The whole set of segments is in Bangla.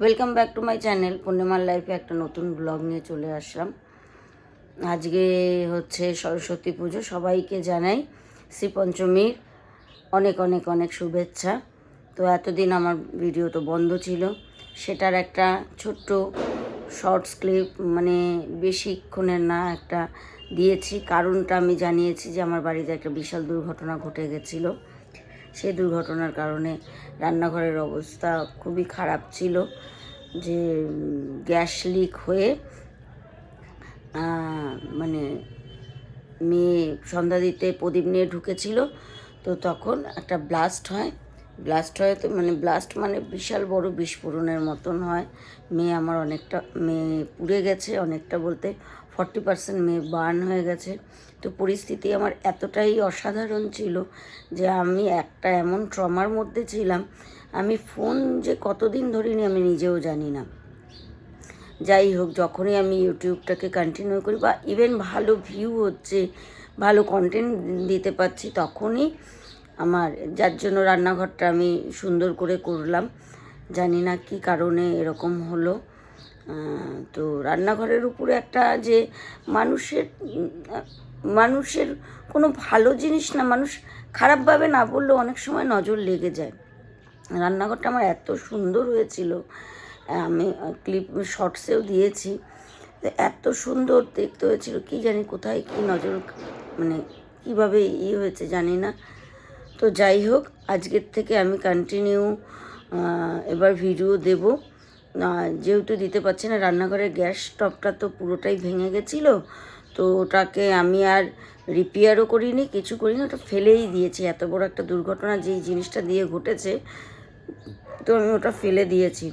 Welcome back to my channel পূর্ণিমার লাইফে একটা নতুন ব্লগ নিয়ে চলে আসলাম। আজকে হচ্ছে সরস্বতী পুজো, সবাইকে জানাই শ্রী পঞ্চমীর অনেক অনেক অনেক শুভেচ্ছা। তো এতদিন আমার ভিডিও তো বন্ধ ছিল, সেটার একটা ছোট্ট শর্টস ক্লিপ মানে বেশিক্ষণের না একটা দিয়েছি। কারণটা আমি জানিয়েছি যে আমার বাড়িতে একটা বিশাল দুর্ঘটনা ঘটে গেছিল। সেই দুর্ঘটনার কারণে রান্নাঘরের অবস্থা খুবই খারাপ ছিল যে গ্যাস লিক হয়ে মানে মেয়ে সন্ধ্যা দিতে প্রদীপ নিয়ে ঢুকেছিল। তো তখন একটা ব্লাস্ট হয়। ব্লাস্ট হয় তো মানে ব্লাস্ট মানে বিশাল বড় বিস্ফোরণের মতন হয়। মেয়ে আমার অনেকটা, মেয়ে পুড়ে গেছে অনেকটা বলতে ফর্টি পার্সেন্ট মেয়ে বার্ন হয়ে গেছে। তো পরিস্থিতি আমার এতটাই অসাধারণ ছিল যে আমি একটা এমন ট্রমার মধ্যে ছিলাম। আমি ফোন যে কতদিন ধরিনি আমি নিজেও জানি না। যাই হোক, যখনই আমি ইউটিউবটাকে কন্টিনিউ করি বা ইভেন ভালো ভিউ হচ্ছে, ভালো কন্টেন্ট দিতে পারছি, তখনই আমার, যার জন্য রান্নাঘরটা আমি সুন্দর করে করলাম। জানি না কি কারণে এরকম হলো। তো রান্নাঘরের উপরে একটা যে মানুষের মানুষের কোনো ভালো জিনিস না, মানুষ খারাপভাবে না বললেও অনেক সময় নজর লেগে যায়। রান্নাঘরটা আমার এত সুন্দর হয়েছিল। আমি ক্লিপ, শর্টসেও দিয়েছি। এত সুন্দর দেখতে হয়েছিল। কি জানি কোথায় কি নজর মানে কীভাবে ই হয়েছে জানি না। তো যাই হোক, আজকের থেকে আমি কন্টিনিউ এবার ভিডিও দেব। যেহেতু দিতে পারছি না, রান্নাঘরের গ্যাস স্টপটা তো পুরোটাই ভেঙে গেছিল, তো ওটাকে আমি আর রিপেয়ারও করিনি, কিছু করিনি, ওটা ফেলেই দিয়েছি। এত বড় একটা দুর্ঘটনা যেই জিনিসটা দিয়ে ঘটেছে, তো আমি ওটা ফেলে দিয়েছি।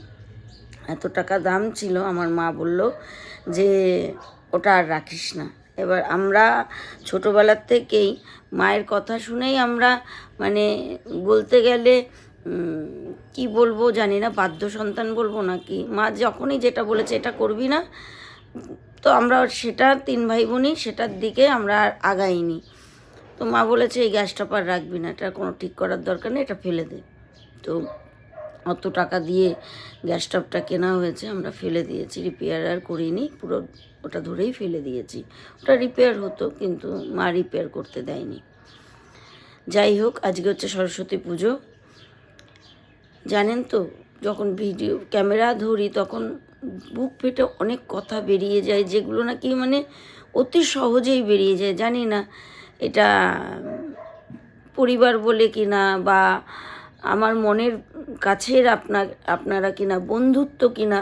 এত টাকা দাম ছিল, আমার মা বলল যে ওটা আর রাখিস না। এবার আমরা ছোটোবেলার থেকেই মায়ের কথা শুনেই আমরা মানে বলতে গেলে কি বলব জানি না বাধ্য সন্তান বলব না কি মা যখনই যেটা বলেছে এটা করবি না, তো আমরা সেটা তিন ভাই বোনই সেটার দিকে আমরা আর আগাইনি। তো মা বলেছে, এই গ্যাসটা পার রাখবি না, এটা কোনো ঠিক করার দরকার নেই, এটা ফেলে দে। তো অত টাকা দিয়ে গ্যাস স্টোভটা কেনা হয়েছে, আমরা ফেলে দিয়েছি, রিপেয়ার আর করিনি, পুরো ওটা ধরেই ফেলে দিয়েছি। ওটা রিপেয়ার হতো, কিন্তু মা রিপেয়ার করতে দেয়নি। যাই হোক, আজকে হচ্ছে সরস্বতী পুজো জানেন তো, যখন ভিডিও, ক্যামেরা ধরি তখন বুক ফেটে অনেক কথা বেরিয়ে যায়, যেগুলো নাকি মানে অতি সহজেই বেরিয়ে যায়, জানি না। এটা পরিবার বলে কিনা বা আমার মনের কাছের আপনার, আপনারা কিনা, বন্ধুত্ব কিনা,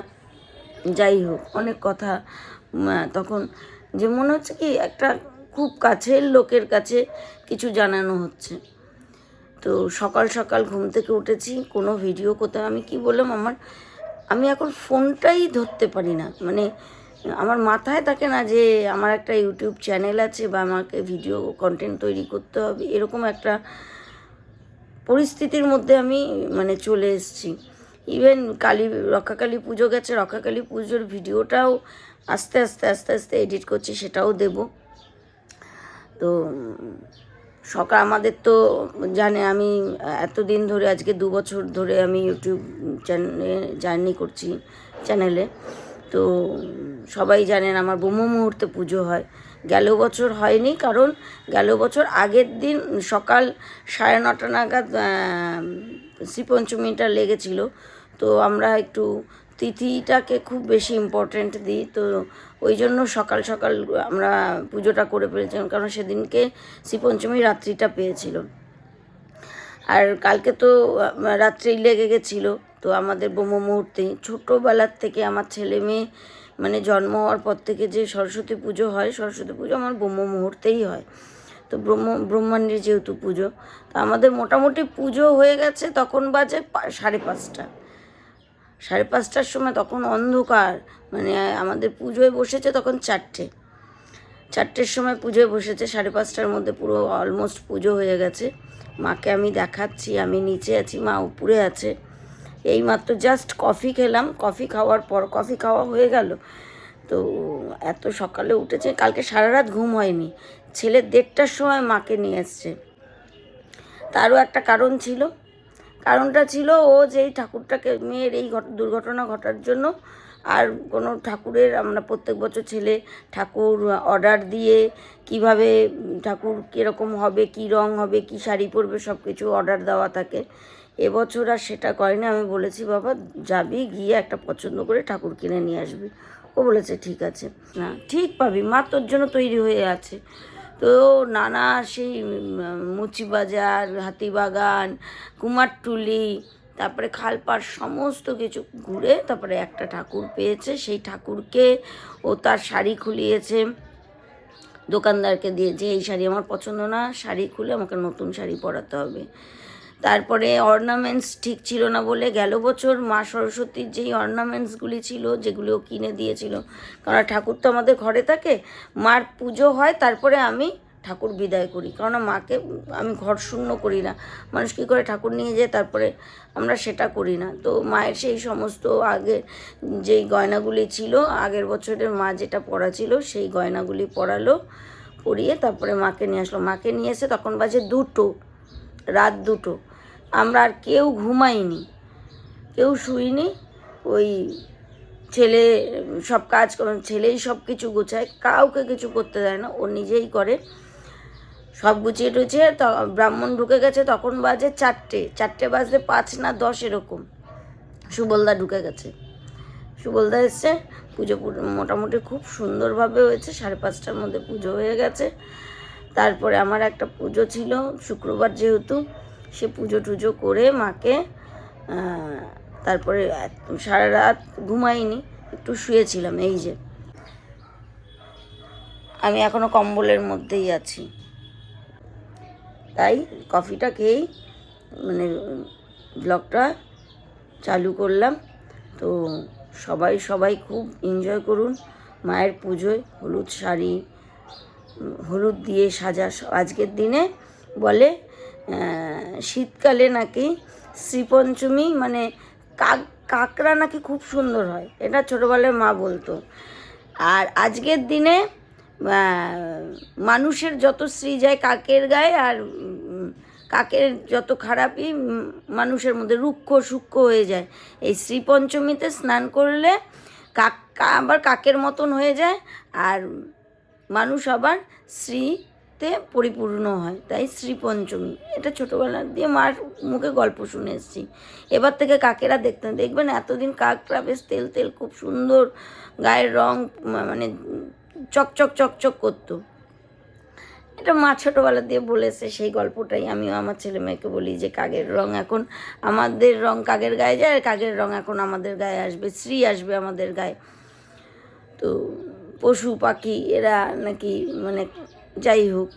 যাই হোক, অনেক কথা তখন যে মনে হচ্ছে কি একটা খুব কাছের লোকের কাছে কিছু জানানো হচ্ছে। তো সকাল সকাল ঘুম থেকে উঠেছি, কোনো ভিডিও কোথাও আমি কি বললাম, আমার, আমি এখন ফোনটাই ধরতে পারি না। মানে আমার মাথায় থাকে না যে আমার একটা ইউটিউব চ্যানেল আছে বা আমাকে ভিডিও কন্টেন্ট তৈরি করতে হবে, এরকম একটা পরিস্থিতির মধ্যে আমি মানে চলে এসেছি। ইভেন কালী রক্ষাকালী পুজো গেছে রক্ষাকালী পুজোর ভিডিওটাও আস্তে আস্তে আস্তে আস্তে এডিট করছি, সেটাও দেব। তো সকাল আমাদের তো জানে আমি এতদিন ধরে, আজকে দু বছর ধরে আমি ইউটিউব চ্যানেলে জার্নি করছি চ্যানেলে তো সবাই জানেন আমার ব্রহ্ম মুহূর্তে পুজো হয়। গেল বছর হয়নি, কারণ গেল বছর আগের দিন সকাল সাড়ে নটা নাগাদ শ্রীপঞ্চমীটা লেগেছিল। তো আমরা একটু তিথিটাকে খুব বেশি ইম্পর্ট্যান্ট দিই। তো ওই জন্য সকাল সকাল আমরা পুজোটা করে ফেলেছিলাম, কারণ সেদিনকে শ্রীপঞ্চমী রাত্রিটা পেয়েছিল। আর কালকে তো রাত্রেই লেগে গেছিল, তো আমাদের ব্রহ্ম মুহূর্তে। ছোটোবেলার থেকে আমার ছেলে মেয়ে মানে জন্ম হওয়ার পর থেকে যে সরস্বতী পুজো হয়, সরস্বতী পুজো আমার ব্রহ্ম মুহূর্তেই হয়। তো ব্রহ্ম, ব্রহ্মাণ্ডের যেহেতু পুজো, তো আমাদের মোটামুটি পুজো হয়ে গেছে তখন বাজে সাড়ে পাঁচটা। সাড়ে পাঁচটার সময় তখন অন্ধকার মানে আমাদের পুজোয় বসেছে তখন চারটে। চারটের সময় পুজোয় বসেছে, সাড়ে পাঁচটার মধ্যে পুরো অলমোস্ট পুজো হয়ে গেছে। মাকে আমি দেখাচ্ছি, আমি নিচে আছি, মা উপরে আছে। এই মাত্র জাস্ট কফি খেলাম কফি খাওয়ার পর কফি খাওয়া হয়ে গেল। তো এত সকালে উঠেছে, কালকে সারা রাত ঘুম হয়নি। ছেলে দেড়টার সময় মাকে নিয়ে এসছে। তারও একটা কারণ ছিল কারণটা ছিল ও যেই ঠাকুরটাকে, মেয়ের এই ঘট- দুর্ঘটনা ঘটার জন্য আর কোনো ঠাকুরের, আমরা প্রত্যেক বছর ছেলে ঠাকুর অর্ডার দিয়ে কীভাবে ঠাকুর কীরকম হবে, কি রং হবে, কি শাড়ি পরবে সব কিছু অর্ডার দেওয়া থাকে। এবছর আর সেটা করেনি। আমি বলেছি, বাবা, যাবি গিয়ে একটা পছন্দ করে ঠাকুর কিনে নিয়ে আসবি। ও বলেছে, ঠিক আছে। না ঠিক পাবি। মা তোর জন্য তৈরি হয়ে আছে। তো নানা সেই মুচিবাজার, হাতিবাগান, কুমারটুলি, তারপরে খালপাড় সমস্ত কিছু ঘুরে তারপরে একটা ঠাকুর পেয়েছে, সেই ঠাকুরকে ও তার শাড়ি খুলিয়েছে। দোকানদারকে দিয়ে যে এই শাড়ি আমার পছন্দ না, শাড়ি খুলে আমাকে নতুন শাড়ি পরাতে হবে। তারপরে অর্নামেন্টস ঠিক ছিল না বলে গেল বছর মা সরস্বতীর যেই অর্নামেন্টসগুলি ছিল যেগুলো কিনে দিয়েছিল। কারণ ঠাকুর তো আমাদের ঘরে থাকে, মার পুজো হয়, তারপরে আমি ঠাকুর বিদায় করি। কারণ মাকে আমি ঘর শূন্য করি না। মানুষ কী করে ঠাকুর নিয়ে যায়, তারপরে আমরা সেটা করি না। তো মায়ের সেই সমস্ত আগে যেই গয়নাগুলি ছিল, আগের বছরের মা যেটা পরা ছিল, সেই গয়নাগুলি পরালো, পরিয়ে তারপরে মাকে নিয়ে আসলো। মাকে নিয়ে এসে তখন বাজে দুটো, রাত দুটো। আমরা আর কেউ ঘুমাইনি, কেউ শুইনি। ওই ছেলে, সব কাজ ছেলেই সব কিছু গোছায়, কাউকে কিছু করতে দেয় না, ও নিজেই করে। সব গুছিয়ে টুছিয়ে ব্রাহ্মণ ঢুকে গেছে, তখন বাজে চারটে চারটে বাজতে পাঁচ না দশ এরকম। সুবলদা ঢুকে গেছে। সুবলদা এসছে, পুজো মোটামুটি খুব সুন্দরভাবে হয়েছে, সাড়ে পাঁচটার মধ্যে পুজো হয়ে গেছে। তারপরে আমার একটা পুজো ছিল, শুক্রবার যেহেতু সে পুজো টুজো করে মাকে তারপরে সারা রাত ঘুমাইনি একটু শুয়েছিলাম, এই যে। আমি এখনও কম্বলের মধ্যেই আছি। তাই কফিটা খেয়েই মানে ব্লগটা চালু করলাম। তো সবাই সবাই খুব এনজয় করুন মায়ের পুজোয়, হলুদ শাড়ি, হলুদ দিয়ে সাজা। আজকের দিনে বলে শীতকালে নাকি শ্রীপঞ্চমী মানে কাক, কাকড়া নাকি খুব সুন্দর হয়, এটা ছোটোবেলায় মা বলতো। আর আজকের দিনে মানুষের যত শ্রী যায় কাকের গায়ে আর কাকের যত খারাপই মানুষের মধ্যে রুক্ষ সূক্ষ্ম হয়ে যায়। এই শ্রীপঞ্চমীতে স্নান করলে কাক, আবার কাকের মতন হয়ে যায়, আর মানুষ আবার শ্রীতে পরিপূর্ণ হয়, তাই শ্রী পঞ্চমী এটা ছোটোবেলা দিয়ে মার মুখে গল্প শুনে এসেছি। এবার থেকে কাকেরা দেখতে দেখবেন এতদিন কাকরা বেশ তেল তেল খুব সুন্দর গায়ের রং মানে চকচক চকচক করতো। এটা মা ছোটোবেলা দিয়ে বলেছে সেই গল্পটাই। আমিও আমার ছেলে মেয়েকে বলি যে কাকের রং এখন আমাদের রং কাকের গায়ে যায়, আর কাকের রং এখন আমাদের গায়ে আসবে শ্রী আসবে আমাদের গায়ে। তো পশু পাখি, এরা নাকি মানে যাই হোক,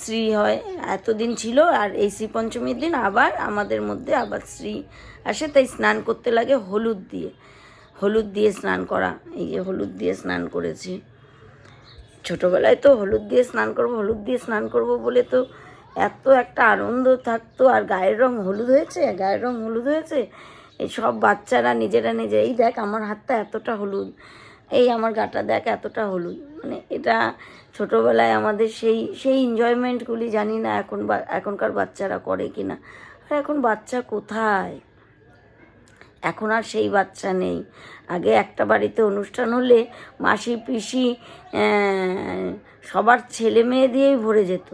শ্রী হয়, এতদিন ছিল আর এই শ্রী পঞ্চমীর দিন আবার আমাদের মধ্যে আবার শ্রী আসে, তাই স্নান করতে লাগে হলুদ দিয়ে। হলুদ দিয়ে স্নান করা, এই যে হলুদ দিয়ে স্নান করেছি। ছোটোবেলায় তো হলুদ দিয়ে স্নান করব, হলুদ দিয়ে স্নান করব বলে তো এত একটা আনন্দ থাকতো, আর গায়ের রং হলুদ হয়েছে, গায়ের রং হলুদ হয়েছে, এই সব বাচ্চারা নিজেরা নিজে এই দেখ আমার হাতটা এতটা হলুদ। এই আমার গাটা দেখ এতটা হলুদ। মানে এটা ছোটোবেলায় আমাদের সেই সেই এনজয়মেন্টগুলি জানি না এখন এখনকার বাচ্চারা করে কি না আর এখন বাচ্চা কোথায়? এখন আর সেই বাচ্চা নেই। আগে একটা বাড়িতে অনুষ্ঠান হলে মাসি, পিসি সবার ছেলে মেয়ে দিয়েই ভরে যেত।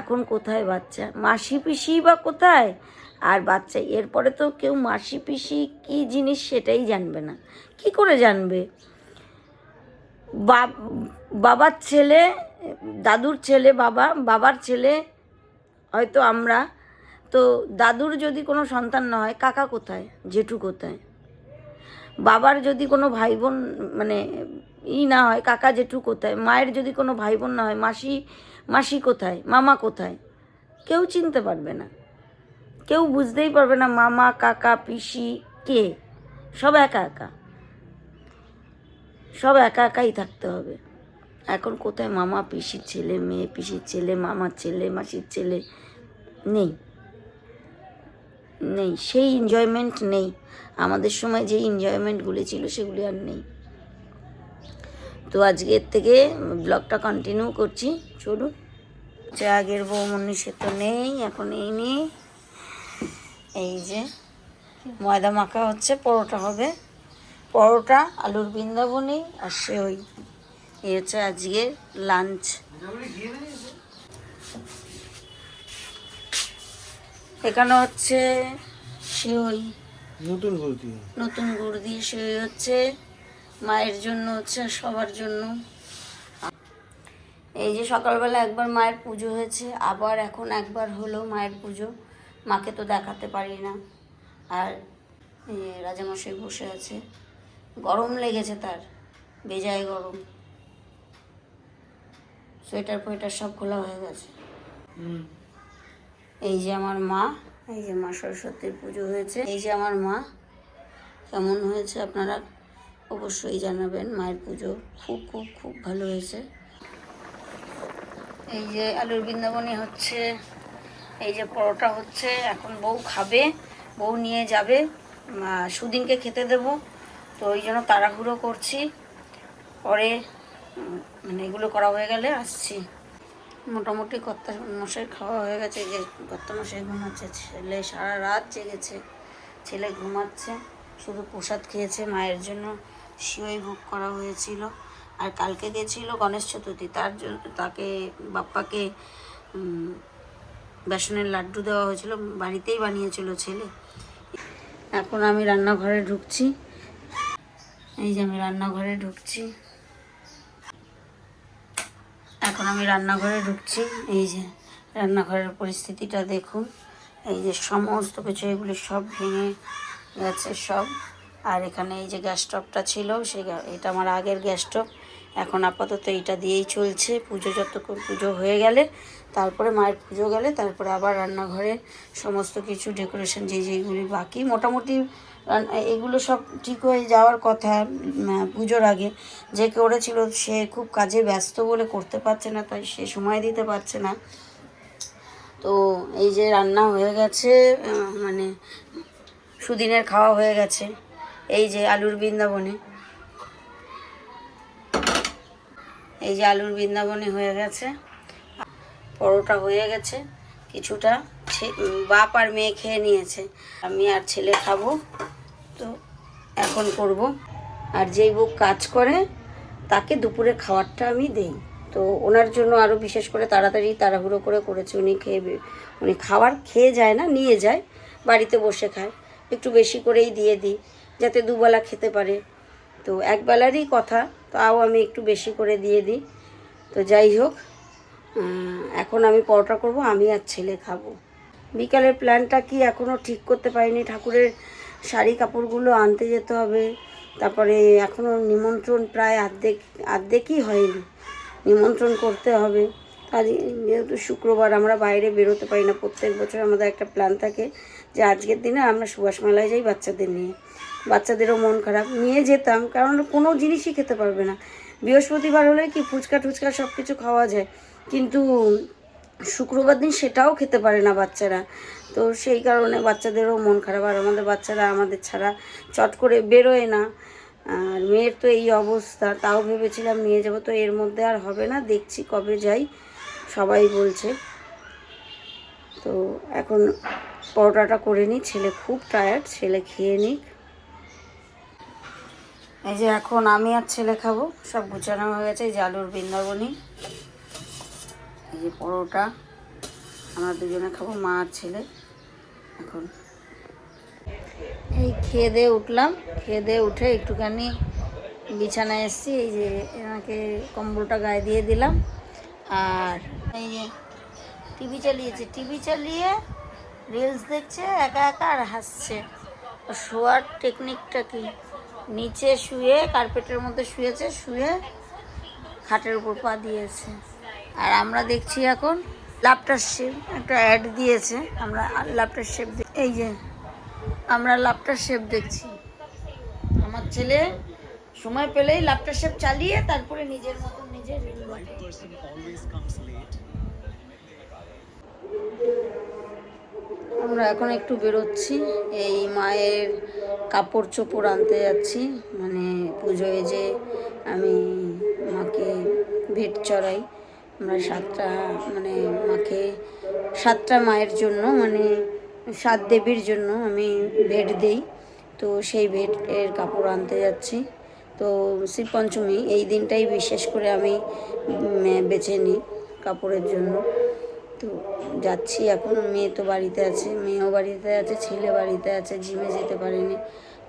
এখন কোথায় বাচ্চা? মাসি, পিসি বা কোথায়? আর বাচ্চা, এরপরে তো কেউ মাসি, পিসি কী জিনিস সেটাই জানবে না। কি করে জানবে? বাবার ছেলে, দাদুর ছেলে, বাবা, বাবার ছেলে, হয়তো আমরা। তো দাদুর যদি কোনো সন্তান না হয়, কাকা কোথায়? জেঠু কোথায়? বাবার যদি কোনো ভাই বোন মানে ই না হয়, কাকা জেঠু কোথায়? মায়ের যদি কোনো ভাই বোন না হয়, মাসি মাসি কোথায়? মামা কোথায়? কেউ চিনতে পারবে না। কেউ বুঝতেই পারবে না, মামা, কাকা, পিসি, কে? সব একা একা। সব একা একাই থাকতে হবে। এখন কোথায় মামা পিসির ছেলে, মেয়ে পিসির ছেলে, মামার ছেলে, মাসির ছেলে? নেই। নেই। সেই এনজয়মেন্ট নেই। আমাদের সময় যেই এনজয়মেন্টগুলি ছিল সেগুলি আর নেই। তো আজকের থেকে ব্লগটা কন্টিনিউ করছি। চলুন। যে আগের বৌমনি সে তো নেই। এখন এই নেই এই যে ময়দা মাখা হচ্ছে, পরোটা হবে। পরোটা আলুর বৃন্দাবনী আর সেওই এই হচ্ছে আজকে লাঞ্চ এখানে হচ্ছে সেওই নতুন বলতি নতুন গুড় দিয়ে সেওই হচ্ছে মায়ের জন্য হচ্ছে সবার জন্য। এই যে সকালবেলা একবার মায়ের পুজো হয়েছে আবার এখন একবার হলো মায়ের পুজো। মাকে তো দেখাতে পারি না। আর রাজামশাই বসে আছে। গরম লেগেছে তার বেজায় গরম। সোয়েটার ফোয়েটার সব খোলা হয়ে গেছে। এই যে আমার মা এই যে মা সরস্বতীর পুজো হয়েছে এই যে আমার মা কেমন হয়েছে আপনারা অবশ্যই জানাবেন মায়ের পুজো খুব খুব খুব ভালো হয়েছে। এই যে আলুর বৃন্দাবনী হচ্ছে এই যে পরোটা হচ্ছে এখন বউ খাবে বউ নিয়ে যাবে সুদিনকে খেতে দেব। তো ওই জন্য তাড়াহুড়ো করছি। পরে মানে এগুলো করা হয়ে গেলে আসছি। মোটামুটি কর্তা মশাই খাওয়া হয়ে গেছে যে কর্তা মশাই ঘুমাচ্ছে, ছেলে সারা রাত জেগেছে, ছেলে ঘুমাচ্ছে, শুধু প্রসাদ খেয়েছে, মায়ের জন্য সিওই ভোগ করা হয়েছিল। আর কালকে গেছিল গণেশ চতুর্থী, তার জন্য তাকে, বাপ্পাকে বেসনের লাড্ডু দেওয়া হয়েছিল, বাড়িতেই বানিয়েছিল ছেলে। এখন আমি রান্নাঘরে ঢুকছি। এই যে আমি রান্নাঘরে ঢুকছি। এখন আমি রান্নাঘরে ঢুকছি। এই যে রান্নাঘরের পরিস্থিতিটা দেখুন। এই যে সমস্ত কিছু, এগুলি সব ভেঙে গেছে সব। আর এখানে এই যে গ্যাস স্টোভটা ছিল সেই এটা আমার আগের গ্যাস স্টোভ। এখন আপাতত এটা দিয়েই চলছে। পুজো যতক্ষণ পুজো হয়ে গেলে, তারপরে মায়ের পুজো গেলে, তারপরে আবার রান্নাঘরে সমস্ত কিছু, ডেকোরেশন যে যেগুলি বাকি, মোটামুটি রান- এগুলো সব ঠিক হয়ে যাওয়ার কথা পুজোর আগে। যে করেছিল সে খুব কাজে ব্যস্ত বলে করতে পারছে না, তাই সে সময় দিতে পারছে না। তো এই যে রান্না হয়ে গেছে মানে সুদিনের খাওয়া হয়ে গেছে, এই যে আলুর বৃন্দাবনে। এই যে আলুর বৃন্দাবনে হয়ে গেছে। পরোটা হয়ে গেছে, কিছুটা বাপ আর মেয়ে খেয়ে নিয়েছে। আমি আর ছেলে খাব। তো এখন করব। আর যেই বুক কাজ করে, তাকে দুপুরে খাবারটা আমি দেই। তো ওনার জন্য আরও বিশেষ করে তাড়াতাড়ি তাড়াহুড়ো করে করেছে। উনি খেয়ে উনি খাবার খেয়ে যায় না, নিয়ে যায়, বাড়িতে বসে খায়। একটু বেশি করেই দিয়ে দিই, যাতে দুবেলা খেতে পারে। তো একবেলারই কথা, তাও আমি একটু বেশি করে দিয়ে দিই। তো যাই হোক এখন আমি পরোটা করব, আমি আর ছেলে খাব। বিকালের প্ল্যানটা কি এখনও ঠিক করতে পারিনি? ঠাকুরের শাড়ি কাপড়গুলো আনতে যেতে হবে। তারপরে এখনও নিমন্ত্রণ প্রায় অর্ধেক অর্ধেকই হয়নি। নিমন্ত্রণ করতে হবে। আজ যেহেতু শুক্রবার আমরা বাইরে বেরোতে পারি না, প্রত্যেক বছর আমাদের একটা প্ল্যান থাকে যে আজকের দিনে আমরা সুভাষ মেলায় যাই বাচ্চাদের নিয়ে। বাচ্চাদেরও মন খারাপ। নিয়ে যেতাম, কারণ কোনো জিনিসই খেতে পারবে না। বৃহস্পতিবার হলে কি ফুচকা টুচকা সব কিছু খাওয়া যায়। কিন্তু শুক্রবার দিন সেটাও খেতে পারে না বাচ্চারা। তো সেই কারণে বাচ্চাদেরও মন খারাপ। আর আমাদের বাচ্চারা আমাদের ছাড়া চট করে বেরোয় না। আর মেয়ের তো এই অবস্থা, তাও ভেবেছিলাম নিয়ে যাব। তো এর মধ্যে আর হবে না, দেখছি কবে যাই, সবাই বলছে। তো এখন পরোটাটা করে নিই। ছেলে খুব টায়ার্ড ছেলে খেয়ে নিক। এই যে এখন আমি আর ছেলে খাব, সব গুছানো হয়ে গেছে আলুর বৃন্দাবনী। এই যে পরোটা, আমরা দুজনে খাব, মা আর ছেলে। এখন এই খেয়ে দিয়ে উঠলাম। খেয়ে দিয়ে উঠে একটুখানি বিছানায় এসেছি। এই যে এনাকে কম্বলটা গায়ে দিয়ে দিলাম। আর এই যে টিভি চালিয়েছে। টিভি চালিয়ে রিলস দেখছে, একা একা আর হাসছে। শোয়ার টেকনিকটা কি? নিচে শুয়ে কার্পেটের মধ্যে শুয়েছে, শুয়ে খাটের উপর পা দিয়েছে। আর আমরা দেখছি এখন লাপটার শেপ একটা অ্যাড দিয়েছে। আমরা লাপটার শেপ এই যে, আমরা লাপটার শেপ দেখছি। আমার ছেলে সময় পেলেই লাপটার শেপ চালিয়ে তারপরে নিজের মতন নিজের আমরা এখন একটু বেরোচ্ছি। এই মায়ের কাপড় চোপড় আনতে যাচ্ছি। মানে পুজোয় যে আমি মাকে ভেট চড়াই। আমরা সাতটা মানে মাকে সাতটা মায়ের জন্য মানে সাত দেবীর জন্য আমি ভেট দেই। তো সেই ভেট এর কাপড় আনতে যাচ্ছি। তো শ্রী পঞ্চমী, এই দিনটাই বিশেষ করে আমি বেছে নিই কাপড়ের জন্য। তো যাচ্ছি এখন, মেয়ে তো বাড়িতে আছে, মেয়েও বাড়িতে আছে, ছেলে বাড়িতে আছে জিমে যেতে পারেনি।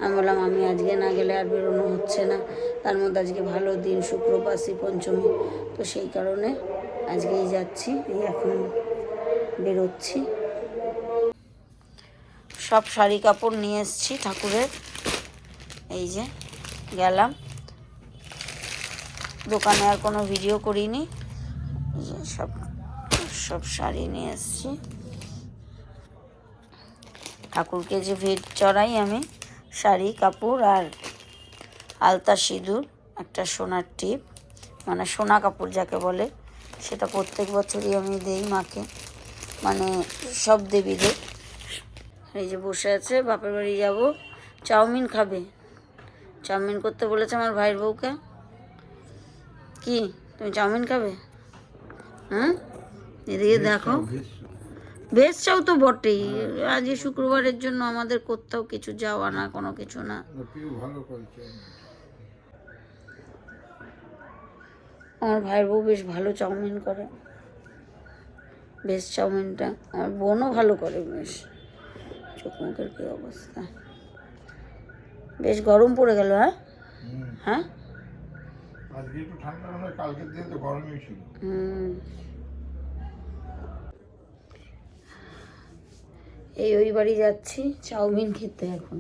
আমি বললাম, আমি আজকে না গেলে আর বেরোনো হচ্ছে না। তার মধ্যে আজকে ভালো দিন শুক্রবার পঞ্চমী। তো সেই কারণে আজকেই যাচ্ছি, এই এখন বেরোচ্ছি। সব শাড়ি কাপড় নিয়ে এসেছি ঠাকুরের। এই যে গেলাম। দোকানে আর কোনো ভিডিও করিনি। সব সব শাড়ি নিয়ে এসেছি। ঠাকুরকে যে ভেট চড়াই আমি। শাড়ি, কাপড় আর আলতা সিঁদুর, একটা সোনার টিপ মানে সোনা কাপড় যাকে বলে, সেটা প্রত্যেক বছরই আমি দেই মাকে। মানে সব দেবীদের। এই যে বসে আছে, বাপের বাড়ি যাব, চাউমিন খাবে। চাউমিন করতে বলেছে আমার ভাইয়ের বউকে। কি? তুমি চাউমিন খাবে? হুম? এদিকে দেখো। ভেজ চাও তো বটেই। আজ শুক্রবারের জন্য আমাদের কোথাও কিছু যাওয়া না কোনো কিছু না। আমার ভাইয়ের বউ বেশ ভালো চাউমিন করে। বেশ চাউমিনটা আমার বোনও ভালো করে বেশ। চোখ মুখের কী অবস্থা। বেশ গরম পড়ে গেল হ্যাঁ? হ্যাঁ? আজকে একটু ঠান্ডা কালকের দিন তো গরমই ছিল। হুম। এই ওই বাড়ি যাচ্ছি, চাউমিন খেতে এখন।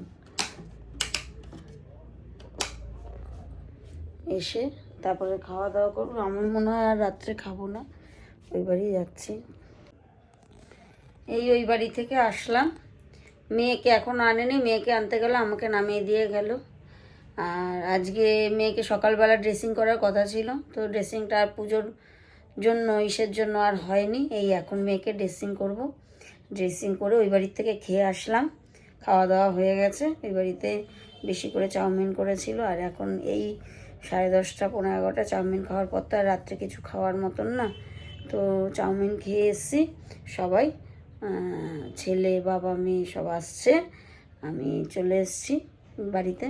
এসে তারপরে খাওয়া দাওয়া করব। আমার মনে হয় আর রাত্রে খাব না। ওই বাড়ি যাচ্ছি। এই ওই বাড়ি থেকে আসলাম। মেয়েকে এখন আনেনি। মেয়েকে আনতে গেল, আমাকে নামিয়ে দিয়ে গেল। আর আজকে মেয়েকে সকালবেলা ড্রেসিং করার কথা ছিল। তো ড্রেসিংটা আর পুজোর জন্য, ইসের জন্য আর হয়নি। এই এখন মেয়েকে ড্রেসিং করব। ড্রেসিং করে ওই বাড়ির থেকে খেয়ে আসলাম। খাওয়া দাওয়া হয়ে গেছে। ওই বাড়িতে বেশি করে চাউমিন করেছিল আর এখন এই সাড়ে দশটা পনেরো এগারোটা চাউমিন খাওয়ার পর তো আর রাত্রে কিছু খাওয়ার মতন না। তো চাউমিন খেয়ে এসছি সবাই। ছেলে, বাবা, মেয়ে সব আসছে। আমি চলে এসেছি বাড়িতে।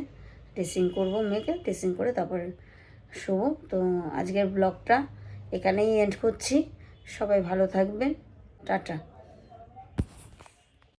ড্রেসিং করব মেয়েকে ড্রেসিং করে তারপরে শোবো। তো আজকের ব্লগটা এখানেই এন্ড করছি। সবাই ভালো থাকবেন। টাটা।